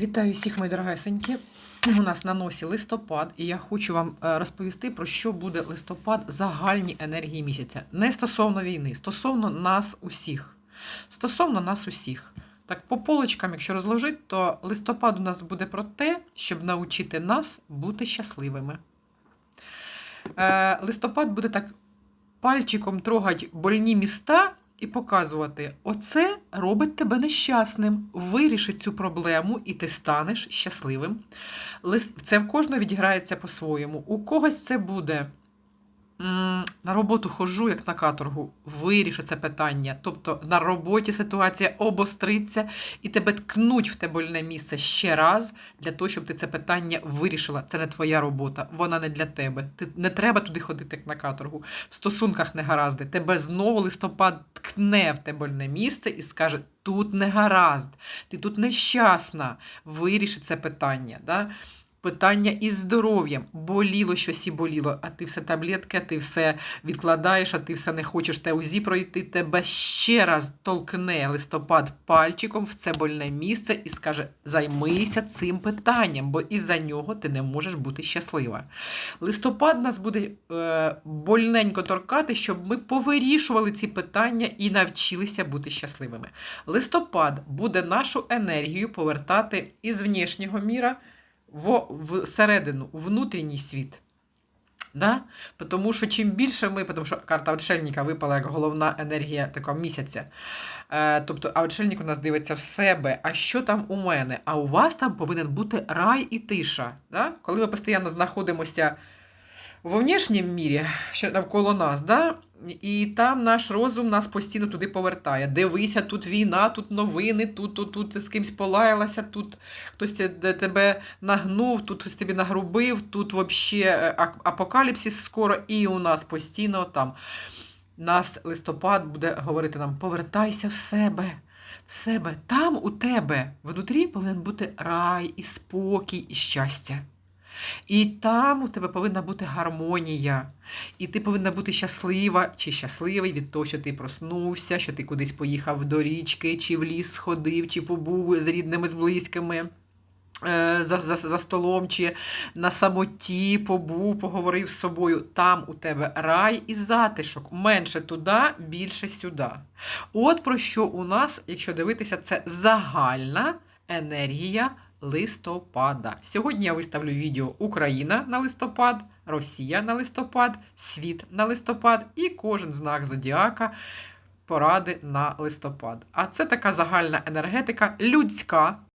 Вітаю всіх, мої дорогесенькі. У нас на носі листопад, і я хочу вам е, розповісти про що буде листопад загальні енергії місяця. Не стосовно війни, стосовно нас усіх. Стосовно нас усіх. Так, по полочкам, якщо розложити, то листопад у нас буде про те, щоб навчити нас бути щасливими. Е, листопад буде так пальчиком трогати больні міста і показувати: оце робить тебе нещасним. Вирішить цю проблему, і ти станеш щасливим. Це в кожного відіграється по-своєму. У когось це буде. На роботу ходжу, як на каторгу, вирішу це питання. Тобто на роботі ситуація обостриться і тебе ткнуть в те больне місце ще раз для того, щоб ти це питання вирішила. Це не твоя робота, вона не для тебе. Ти не треба туди ходити, як на каторгу. В стосунках не гаразди. Тебе знову листопад ткне в те больне місце і скаже: тут не гаразд, ти тут нещасна. Виріши це питання. Да? Питання із здоров'ям. Боліло щось і боліло, а ти все таблетки, а ти все відкладаєш, а ти все не хочеш те УЗІ пройти. Тебе ще раз толкне листопад пальчиком в це больне місце і скаже: займися цим питанням, бо із-за нього ти не можеш бути щаслива. Листопад нас буде е, больненько торкати, щоб ми повирішували ці питання і навчилися бути щасливими. Листопад буде нашу енергію повертати із внішнього міра в, в внутрішній світ. Да? Тому що чим більше ми, тому що карта отшельника випала як головна енергія такого місяця. Е, тобто, а отшельник у нас дивиться в себе, а що там у мене? А у вас там повинен бути рай і тиша. Да? Коли ми постійно знаходимося в внішньому мірі, що навколо нас, да? І там наш розум нас постійно туди повертає. Дивися, тут війна, тут новини, тут, тут, тут ти з кимсь полаялася, тут хтось тебе нагнув, тут хтось тобі нагрубив, тут взагалі апокаліпсис скоро, і у нас постійно там. Нас листопад буде говорити нам: повертайся в себе. В себе, там у тебе внутрі повинен бути рай, і спокій, і щастя. І там у тебе повинна бути гармонія. І ти повинна бути щаслива чи щасливий від того, що ти проснувся, що ти кудись поїхав до річки, чи в ліс сходив, чи побув з рідними, з близькими. е, За, за, за столом, чи на самоті побув, поговорив з собою. Там у тебе рай і затишок. Менше туди, більше сюди. От про що у нас, якщо дивитися, це загальна енергія листопада. Сьогодні я виставлю відео Україна на листопад, Росія на листопад, світ на листопад і кожен знак зодіака поради на листопад. А це така загальна енергетика людська.